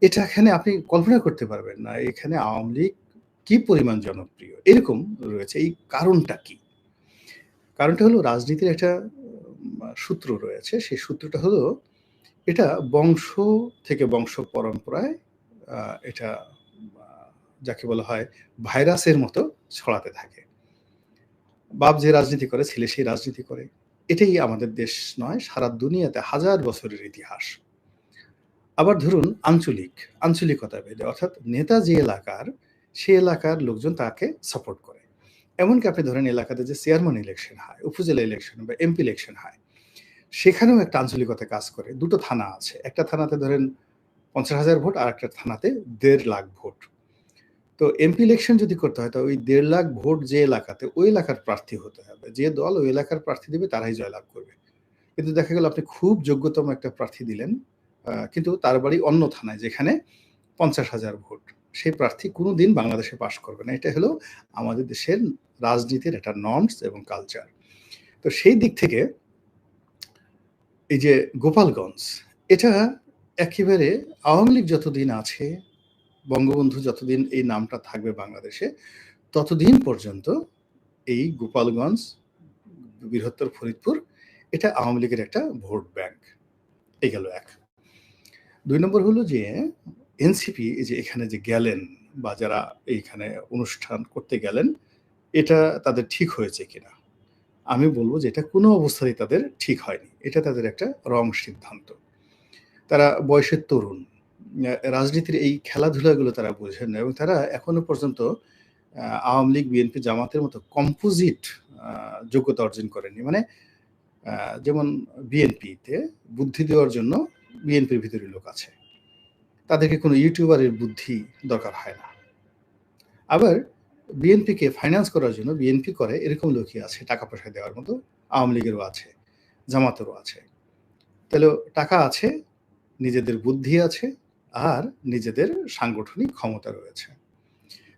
এটা এখানে আপনি কল্পনা করতে পারবেন না। এখানে আওয়ামী লীগ কি পরিমাণ জনপ্রিয়। এরকম রয়েছে। এই কারণটা কি? কারণটা হলো রাজনীতির একটা সূত্র রয়েছে। সেই সূত্রটা হলো এটা বংশ থেকে বংশ পরম্পরায় এটা যাকে বলা হয় ভাইরাসের মতো ছড়াতে থাকে। বাপ যে রাজনীতি করে ছেলে সেই রাজনীতি করে। এটাই আমাদের দেশ নয়, সারা দুনিয়াতে হাজার বছরের ইতিহাস। আবার ধরুন আঞ্চলিক, আঞ্চলিকতা ভেদে অর্থাৎ নেতা যে এলাকার, সে এলাকার লোকজন তাকে সাপোর্ট করে। এমনকি আপনি ধরেন এলাকাতে যে চেয়ারম্যান ইলেকশন হয়, উপজেলা ইলেকশন বা এমপি ইলেকশন হয়, সেখানেও একটা আঞ্চলিকতা কাজ করে। দুটো থানা আছে। একটা থানাতে ধরেন ৫০,০০০ ভোট, আরেকটা থানাতে দেড় লাখ ভোট। তো এমপি ইলেকশন যদি করতে হয়, তো ওই দেড় লাখ ভোট যে এলাকাতে, ওই এলাকার প্রার্থী হতে হবে। যে দল ওই এলাকার প্রার্থী দিবে তারাই জয়লাভ করবে। কিন্তু দেখা গেল আপনি খুব যোগ্যতম একটা প্রার্থী দিলেন, কিন্তু তার বাড়ি অন্য থানায় যেখানে ৫০,০০০ ভোট। সেই প্রার্থী কোনো দিন বাংলাদেশে পাস করবে না। এটা হলো আমাদের দেশের রাজনীতির একটা নর্মস এবং কালচার। তো সেই দিক থেকে এই যে গোপালগঞ্জ, এটা একেবারে আওয়ামী লীগ যতদিন আছে, বঙ্গবন্ধু যতদিন এই নামটা থাকবে বাংলাদেশে, ততদিন পর্যন্ত এই গোপালগঞ্জ, বৃহত্তর ফরিদপুর, এটা আওয়ামী লীগের একটা ভোট ব্যাংক। এই গেল ১ ২ নম্বর হলো যে এনসিপি যে এখানে যে গেলেন বা যারা এইখানে অনুষ্ঠান করতে গেলেন, এটা তাদের ঠিক হয়েছে কিনা? আমি বলব যে এটা কোনো অবস্থাতেই তাদের ঠিক হয়নি। এটা তাদের একটা রং সিদ্ধান্ত। তারা বয়সের তরুণ। রাজনীতির এই খেলাধুলাগুলো তারা বোঝেন না এবং তারা এখনও পর্যন্ত আওয়ামী লীগ, বিএনপি, জামাতের মতো কম্পোজিট যোগ্যতা অর্জন করেনি। মানে যেমন বিএনপিতে বুদ্ধি দেওয়ার জন্য বিএনপির ভিতরে লোক আছে। তাদেরকে কোনো ইউটিউবারের বুদ্ধি দরকার হয় না। আবার বিএনপিকে ফাইন্যান্স করার জন্য বিএনপি করে এরকম লোকই আছে টাকা-পয়সা দেওয়ার মতো। আওয়ামী লীগেরও আছে, জামাতেরও আছে। তাহলে টাকা আছে, নিজেদের বুদ্ধি আছে, আর নিজেদের সাংগঠনিক ক্ষমতা রয়েছে।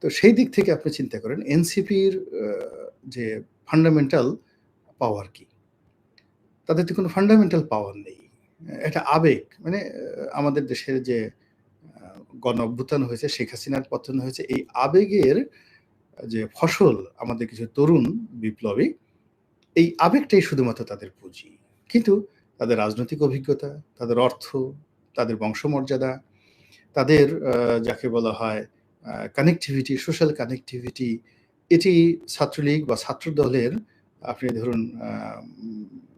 তো সেই দিক থেকে আপনি চিন্তা করেন এনসিপির যে ফান্ডামেন্টাল পাওয়ার কি? তাদের তো কোনো ফান্ডামেন্টাল পাওয়ার নেই। এটা আবেগ। মানে আমাদের দেশের যে গণ অভ্যুত্থান হয়েছে, শেখ হাসিনার পতন হয়েছে, এই আবেগের যে ফসল আমাদের কিছু তরুণ বিপ্লবী, এই আবেগটাই শুধুমাত্র তাদের পুঁজি। কিন্তু তাদের রাজনৈতিক অভিজ্ঞতা, তাদের অর্থ, তাদের বংশমর্যাদা, তাদের যাকে বলা হয় কানেক্টিভিটি, সোশ্যাল কানেক্টিভিটি, এটি ছাত্রলীগ বা ছাত্রদলের আপনি ধরুন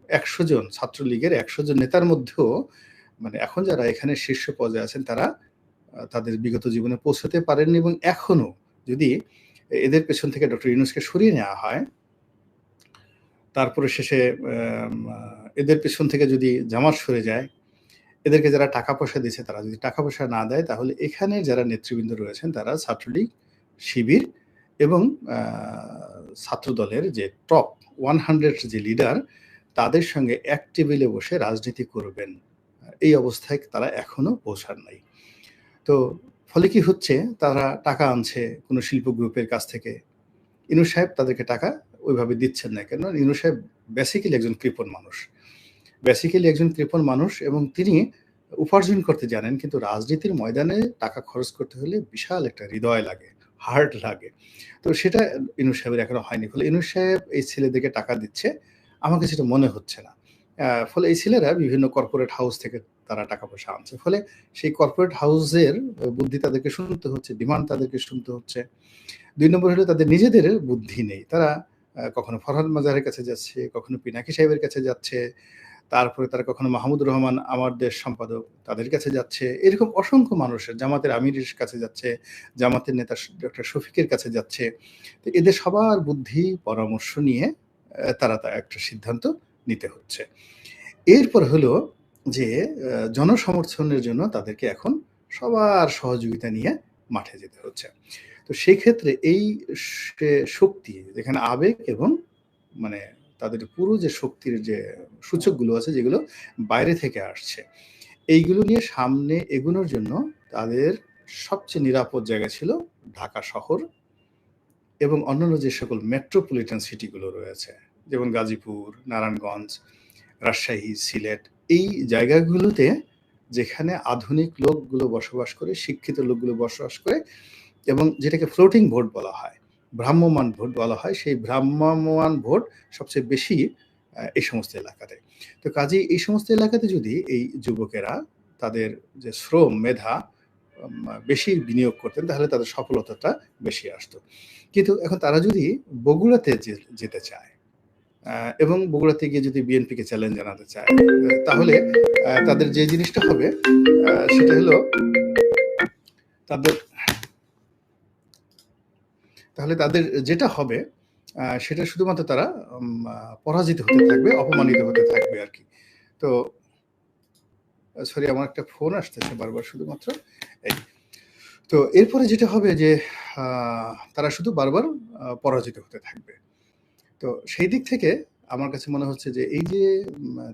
১০০ জন ছাত্রলীগের ১০০ জন নেতার মধ্যেও মানে এখন যারা এখানে শীর্ষ পর্যায়ে আছেন তারা তাদের বিগত জীবনে পৌঁছাতে পারেননি এবং এখনও যদি এদের পেছন থেকে ডক্টর ইউনুসকে সরিয়ে নেওয়া হয় তারপরে শেষে এদের পেছন থেকে যদি জামাত সরে যায়, এদেরকে যারা টাকা-পয়সা দিয়েছে তারা যদি টাকা-পয়সা না দেয় তাহলে এখানে যারা নেতৃবৃন্দ রয়েছেন তারা ছাত্রলীগ, শিবির এবং ছাত্রদলের যে টপ 100 যে লিডার তাদের সঙ্গে এক টেবিলে বসে রাজনীতি করবেন। এই অবস্থায় তারা এখনও পৌঁছার নাই। তো ফলে কি হচ্ছে? তারা টাকা আনছে কোনো শিল্প গ্রুপের কাছ থেকে। ইনু সাহেব তাদেরকে টাকা ওইভাবে দিচ্ছেন না। কেন? ইনু সাহেব বেসিক্যালি একজন কৃপণ মানুষ। বেসিক্যালি একজন কৃপণ মানুষ এবং তিনি উপার্জন করতে জানেন কিন্তু রাজনীতির ময়দানে টাকা খরচ করতে হলে বিশাল একটা হৃদয় লাগে, হার্ট লাগে। তো সেটা ইউনূস সাহেবের এখনও হয়নি। ফলে ইউনূস সাহেব এই ছেলেদেরকে টাকা দিচ্ছে, আমার কাছে এটা মনে হচ্ছে না। ফলে এই ছেলেরা বিভিন্ন কর্পোরেট হাউস থেকে তারা টাকা-পয়সা আনছে। ফলে সেই কর্পোরেট হাউসের বুদ্ধি তাদেরকে শুনতে হচ্ছে, ডিমান্ড তাদেরকে শুনতে হচ্ছে। দুই নম্বর হলো তাদের নিজেদের বুদ্ধি নেই। তারা কখনো ফরহাদ মাজারের কাছে যাচ্ছে, কখনো পিনাকি সাহেবের কাছে যাচ্ছে। তারপরে তারা কখনো মাহমুদুর রহমান আমার দেশ সম্পাদক তাদের কাছে যাচ্ছে। এরকম অসংখ্য মানুষের জামাতের আমিরের কাছে যাচ্ছে, জামাতের নেতা ডক্টর শফিকের কাছে যাচ্ছে। তো এদের সবার বুদ্ধি পরামর্শ নিয়ে তারা তা একটা সিদ্ধান্ত নিতে হচ্ছে। এরপর হলো যে জনসমর্থনের জন্য তাদেরকে এখন সবার সহযোগিতা নিয়ে মাঠে যেতে হচ্ছে। তো সেই ক্ষেত্রে এই শক্তি, যেখানে আবেগ এবং মানে তাদের পুরো যে শক্তির যে সূচকগুলো আছে, যেগুলো বাইরে থেকে আসছে। এইগুলো নিয়ে সামনে এগোনোর জন্য তাদের সবচেয়ে নিরাপদ জায়গা ছিল ঢাকা শহর এবং অন্যান্য যে সকল মেট্রোপলিটন সিটিগুলো রয়েছে যেমন গাজীপুর, নারায়ণগঞ্জ, রাজশাহী, সিলেট এই জায়গাগুলোতে যেখানে আধুনিক লোকগুলো বসবাস করে, শিক্ষিত লোকগুলো বসবাস করে এবং যেটাকে ফ্লোটিং ভোট বলা হয়। ভ্রাম্যমান ভোট বলা হয়। সেই ভ্রাম্যমান ভোট সবচেয়ে বেশি এই সমস্ত এলাকাতে। তো কাজেই এই সমস্ত এলাকাতে যদি এই যুবকেরা তাদের যে শ্রম, মেধা বেশি বিনিয়োগ করতেন তাহলে তাদের সফলতাটা বেশি আসতো। কিন্তু এখন তারা যদি বগুড়াতে যেতে চায় এবং বগুড়া থেকে যদি বিএনপিকে চ্যালেঞ্জ জানাতে চায়, তাহলে তাদের যে জিনিসটা হবে সেটা হলো তাদের তাহলে তাদের যেটা হবে সেটা শুধুমাত্র তারা পরাজিত হতে থাকবে, অপমানিত হতে থাকবে আর কি তো সরি আমার একটা ফোন আসতেছে বারবার শুধুমাত্র। এই। তো এরপরে যেটা হবে যে তারা শুধু বারবার পরাজিত হতে থাকবে। তো সেই দিক থেকে আমার কাছে মনে হচ্ছে যে এই যে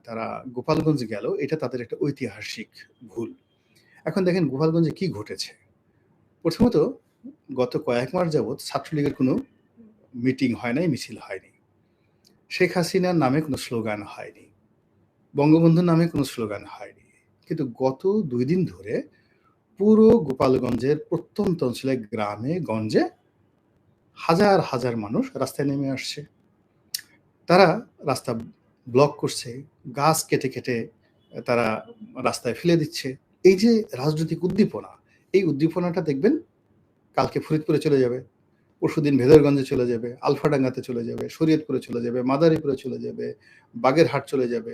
তারা গোপালগঞ্জ গেল এটা তাদের একটা ঐতিহাসিক ভুল। এখন দেখেন গোপালগঞ্জে কি ঘটেছে? প্রথমত গত কয়েক মাস যাবৎ ছাত্রলীগের কোনো মিটিং হয় নাই, মিছিল হয়নি। শেখ হাসিনার নামে কোনো স্লোগান হয়নি। বঙ্গবন্ধুর নামে কোনো স্লোগান হয়নি। কিন্তু গত দুই দিন ধরে পুরো গোপালগঞ্জের প্রত্যন্ত অঞ্চলে গ্রামে গঞ্জে হাজার, হাজার মানুষ রাস্তায় নেমে আসছে। তারা রাস্তা ব্লক করছে, গাছ কেটে, কেটে তারা রাস্তায় ফেলে দিচ্ছে। এই যে রাজনৈতিক উদ্দীপনা, এই উদ্দীপনাটা দেখবেন কালকে ফরিদপুরে চলে যাবে, পরশুদিন ভেদরগঞ্জে চলে যাবে, আলফাডাঙ্গাতে চলে যাবে, শরীয়তপুরে চলে যাবে, মাদারীপুরে চলে যাবে, বাগেরহাট চলে যাবে,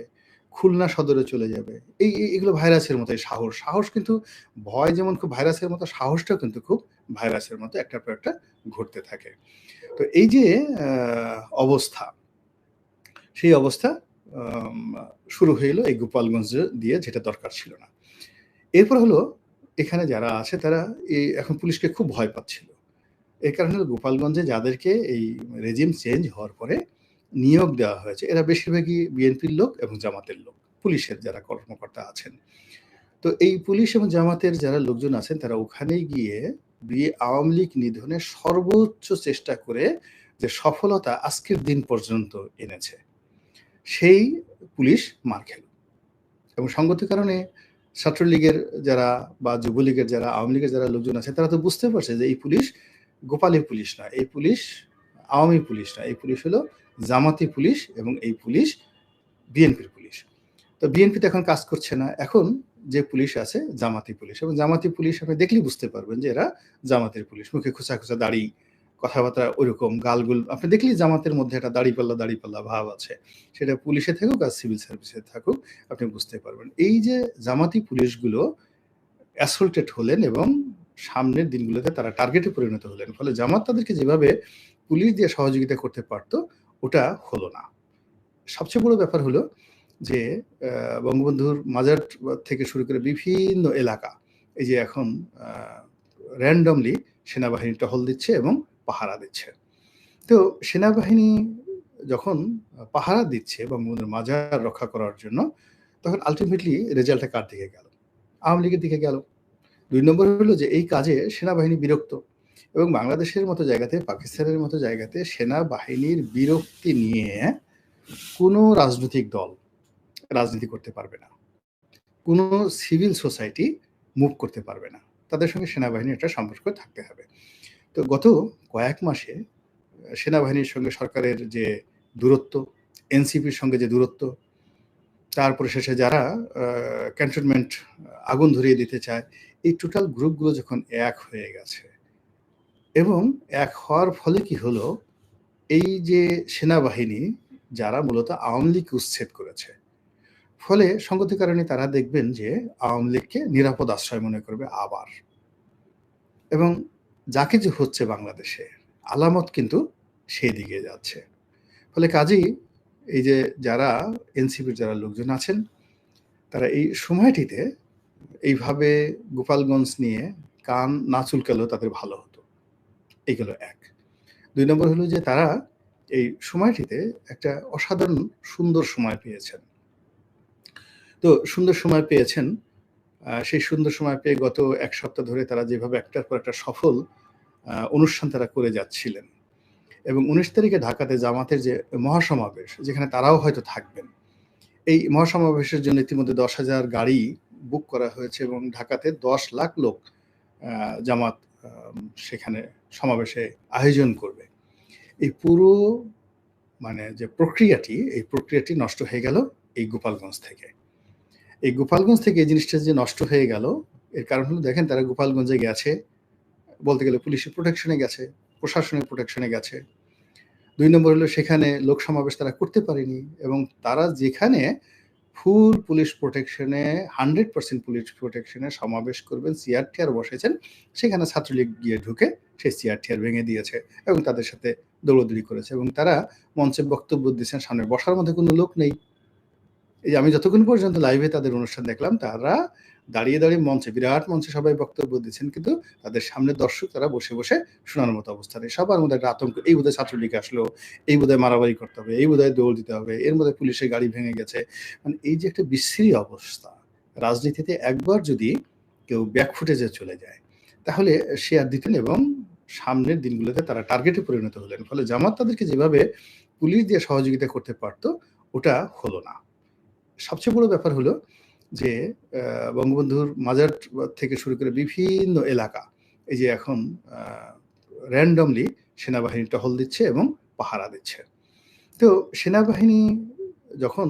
খুলনা সদরে চলে যাবে। এই এগুলো ভাইরাসের মতো সাহস। সাহস কিন্তু ভয় যেমন খুব ভাইরাসের মতো সাহসটাও কিন্তু খুব ভাইরাসের মতো একটার পর একটা ঘটতে থাকে। তো এই যে অবস্থা, সেই অবস্থা শুরু হইল এই গোপালগঞ্জ দিয়ে যেটা দরকার ছিল না। এরপর হলো এখানে যারা আছে তারা এই এখন পুলিশকে খুব ভয় পাচ্ছিল। এর কারণে গোপালগঞ্জে যাদেরকে এই রেজিম চেঞ্জ হওয়ার পরে নিয়োগ দেওয়া হয়েছে, এরা বেশিরভাগই বিএনপির লোক এবং জামাতের লোক। পুলিশের যারা কর্মকর্তা আছেন। তো এই পুলিশ এবং জামাতের যারা লোকজন আছেন তারা ওখানে গিয়ে বিয়ে আওয়ামী লীগ নিধনের সর্বোচ্চ চেষ্টা করে যে সফলতা আজকের দিন পর্যন্ত এনেছে। সেই পুলিশ মার খেল। এবং সঙ্গত কারণে ছাত্রলীগের যারা বা যুবলীগের যারা আওয়ামী লীগের যারা লোকজন আছে তারা তো বুঝতে পারছে যে এই পুলিশ গোপালী পুলিশ না। এই পুলিশ আওয়ামী পুলিশ না। এই পুলিশ হলো জামাতি পুলিশ এবং এই পুলিশ বিএনপির পুলিশ। তো বিএনপি তো এখন কাজ করছে না। এখন যে পুলিশ আছে জামাতি পুলিশ এবং জামাতি পুলিশ আপনি দেখলেই বুঝতে পারবেন যে এরা জামাতের পুলিশ। মুখে খোঁচা, খোঁচা দাড়ি, কথাবার্তা ঐরকম গালগুল আপনি দেখলেই জামাতের মধ্যে একটা দাড়িপাল্লা, দাড়িপাল্লা ভাব আছে। সেটা পুলিশে থাকুক আর সিভিল সার্ভিসে থাকুক আপনি বুঝতে পারবেন। এই যে জামাতি পুলিশগুলো অ্যাসল্টেড হলেন এবং সামনের দিনগুলোতে তারা টার্গেটে পরিণত হলেন। ফলে জামাত তাদেরকে যেভাবে পুলিশ দিয়ে সহযোগিতা করতে পারত ওটা হলো না। সবচেয়ে বড় ব্যাপার হলো যে বঙ্গবন্ধুর মাজার থেকে শুরু করে বিভিন্ন এলাকা এই যে এখন র‍্যান্ডমলি সেনাবাহিনী টহল দিচ্ছে এবং পাহারা দিচ্ছে। তো সেনাবাহিনী যখন পাহারা দিচ্ছে বা বঙ্গবন্ধুর মাজার রক্ষা করার জন্য, তখন আলটিমেটলি রেজাল্টটা কার দিকে গেল? আওয়ামী লীগের দিকে গেল। দুই নম্বর হলো যে এই কাজে সেনাবাহিনী বিরক্ত এবং বাংলাদেশের মতো জায়গাতে, পাকিস্তানের মতো জায়গাতে সেনাবাহিনীর বিরক্তি নিয়ে কোনো রাজনৈতিক দল রাজনীতি করতে পারবে না। কোনো সিভিল সোসাইটি মুভ করতে পারবে না। তাদের সঙ্গে সেনাবাহিনীর একটা সম্পর্ক থাকতে হবে। তো গত কয়েক মাসে সেনাবাহিনীর সঙ্গে সরকারের যে দূরত্ব, এনসিপির সঙ্গে যে দূরত্ব, তারপরে শেষে যারা ক্যান্টনমেন্ট আগুন ধরিয়ে দিতে চায়, এই টোটাল গ্রুপগুলো যখন এক হয়ে গেছে এবং এক হওয়ার ফলে কি হলো? এই যে সেনাবাহিনী যারা মূলত আওয়ামী লীগকে উচ্ছেদ করেছে। ফলে সঙ্গতি কারণে তারা দেখবেন যে আওয়ামী লীগকে নিরাপদ আশ্রয় মনে করবে আবার। এবং যা কিছু হচ্ছে বাংলাদেশে, আলামত কিন্তু সেই দিকে যাচ্ছে। ফলে কাজেই এই যে যারা এনসিপির যারা লোকজন আছেন, তারা এই সময়টিতে এইভাবে গোপালগঞ্জ নিয়ে কান না চুলকালেও তাদের ভালো হতো। এই গেল ১। ২ নম্বর হলো যে তারা এই সময়টিতে একটা অসাধারণ সুন্দর সময় পেয়েছেন। তো সুন্দর সময় পেয়েছেন। সেই সুন্দর সময় পেয়ে গত এক সপ্তাহ ধরে তারা যেভাবে একটার পর একটা সফল অনুষ্ঠান তারা করে যাচ্ছিলেন। এবং ১৯ তারিখে ঢাকাতে জামাতের যে মহাসমাবেশ যেখানে তারাও হয়তো থাকবেন। এই মহাসমাবেশের জন্য ইতিমধ্যে ১০,০০০ গাড়ি বুক করা হয়েছে এবং ঢাকাতে ১০ লাখ লোক জামাত সেখানে সমাবেশে আয়োজন করবে। এই পুরো মানে যে প্রক্রিয়াটি, এই প্রক্রিয়াটি নষ্ট হয়ে গেল এই গোপালগঞ্জ থেকে। এই গোপালগঞ্জ থেকে এই জিনিসটা যে নষ্ট হয়ে গেল, এর কারণ হলো দেখেন তারা গোপালগঞ্জে গেছে, বলতে গেলে পুলিশের প্রোটেকশনে গেছে, প্রশাসনের প্রোটেকশনে গেছে। দুই নম্বর হলো সেখানে লোক সমাবেশ তারা করতে পারেনি এবং তারা যেখানে ফুল পুলিশ প্রোটেকশনে এ 100% পুলিশ প্রোটেকশনে সমাবেশ করবেন, সিআরটিআর বসেছেন, সেখানে ছাত্রলীগ গিয়ে ঢুকে সেই সিআরটিআর ভেঙে দিয়েছে এবং তাদের সাথে দৌড়াদৌড়ি করেছে এবং তারা মঞ্চে বক্তব্য দিচ্ছেন, সামনে বসার মধ্যে কোনো লোক নেই। এই যে আমি যতক্ষণ পর্যন্ত লাইভে তাদের অনুষ্ঠান দেখলাম, তারা দাঁড়িয়ে, দাঁড়িয়ে মঞ্চে বিরাট মঞ্চে সবাই বক্তব্য দিচ্ছেন। কিন্তু তাদের সামনে দর্শক তারা বসে, বসে শোনার মতো অবস্থা নেই। সবার মধ্যে একটা আতঙ্ক, এই বোধহয় ছাত্রলীগ আসলো, এই বোধহয় মারামারি করতে হবে, এই বোধহয় দৌড় দিতে হবে, এর মধ্যে পুলিশের গাড়ি ভেঙে গেছে। মানে এই যে একটা বিশ্রী অবস্থা, রাজনীতিতে একবার যদি কেউ ব্যাক ফুটেজে চলে যায়, তাহলে সে আর দিতেন এবং সামনের দিনগুলোতে তারা টার্গেটে পরিণত হলেন। ফলে জামাত তাদেরকে যেভাবে পুলিশ দিয়ে সহযোগিতা করতে পারতো ওটা হলো না। সবচেয়ে বড় ব্যাপার হলো যে বঙ্গবন্ধুর মাজার থেকে শুরু করে বিভিন্ন এলাকা, এই যে এখন র‍্যান্ডমলি সেনাবাহিনী টহল দিচ্ছে এবং পাহারা দিচ্ছে। তো সেনাবাহিনী যখন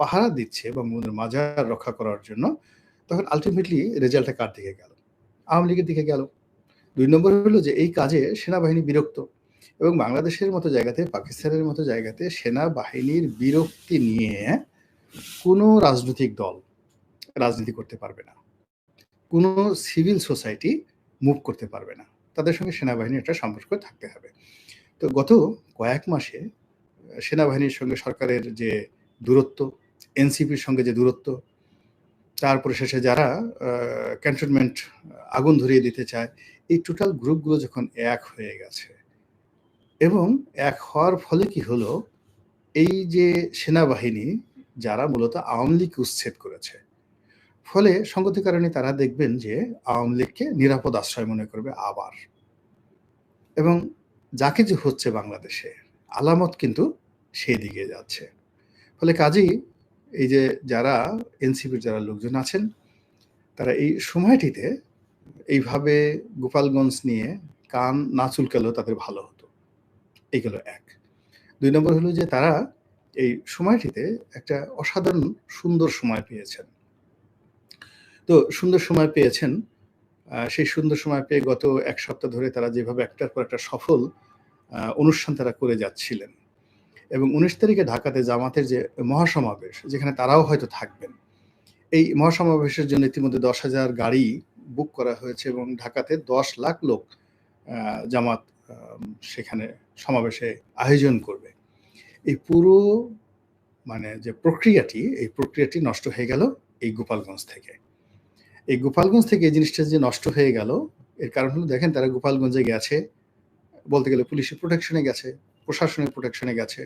পাহারা দিচ্ছে বঙ্গবন্ধুর মাজার রক্ষা করার জন্য, তখন আলটিমেটলি রেজাল্টটা কার দিকে গেল? আওয়ামী লীগের দিকে গেল। দুই নম্বর হলো যে এই কাজে সেনাবাহিনী বিরক্ত এবং বাংলাদেশের মতো জায়গাতে, পাকিস্তানের মতো জায়গাতে সেনাবাহিনীর বিরক্তি নিয়ে কোনো রাজনৈতিক দল রাজনীতি করতে পারবে না। কোনো সিভিল সোসাইটি মুভ করতে পারবে না। তাদের সঙ্গে সেনাবাহিনীর একটা সম্পর্ক থাকতে হবে। তো গত কয়েক মাসে সেনাবাহিনীর সঙ্গে সরকারের যে দূরত্ব, এনসিপির সঙ্গে যে দূরত্ব, তারপরে শেষে যারা ক্যান্টনমেন্ট আগুন ধরিয়ে দিতে চায়, এই টোটাল গ্রুপগুলো যখন এক হয়ে গেছে এবং এক হওয়ার ফলে কি হলো, এই যে সেনাবাহিনী যারা মূলত আওয়ামী লীগকে উচ্ছেদ করেছে। ফলে সঙ্গতি কারণে তারা দেখবেন যে আওয়ামী লীগকে নিরাপদ আশ্রয় মনে করবে আবার। এবং যা কিছু হচ্ছে বাংলাদেশে, আলামত কিন্তু সেই দিকে যাচ্ছে। ফলে কাজেই এই যে যারা এনসিপির যারা লোকজন আছেন, তারা এই সময়টিতে এইভাবে গোপালগঞ্জ নিয়ে কান না চুলকালেও তাদের ভালো হতো। এই গেল ১। ২ নম্বর হলো যে তারা এই সময়টিতে একটা অসাধারণ সুন্দর সময় পেয়েছেন। তো সুন্দর সময় পেয়েছেন। সেই সুন্দর সময় পেয়ে গত এক সপ্তাহ ধরে তারা যেভাবে একটার পর একটা সফল অনুষ্ঠান তারা করে যাচ্ছিলেন। এবং ১৯ তারিখে ঢাকাতে জামাতের যে মহাসমাবেশ, যেখানে তারাও হয়তো থাকবেন। এই মহাসমাবেশের জন্য ইতিমধ্যে ১০,০০০ গাড়ি বুক করা হয়েছে এবং ঢাকাতে ১০ লাখ লোক জামাত সেখানে সমাবেশে আয়োজন করবে। এই পুরো মানে যে প্রক্রিয়াটি, এই প্রক্রিয়াটি নষ্ট হয়ে গেল এই গোপালগঞ্জ থেকে। এই গোপালগঞ্জ থেকে এই জিনিসটা যে নষ্ট হয়ে গেল, এর কারণ হলো দেখেন তারা গোপালগঞ্জে গেছে, বলতে গেলে পুলিশের প্রোটেকশনে গেছে, প্রশাসনের প্রোটেকশনে গেছে।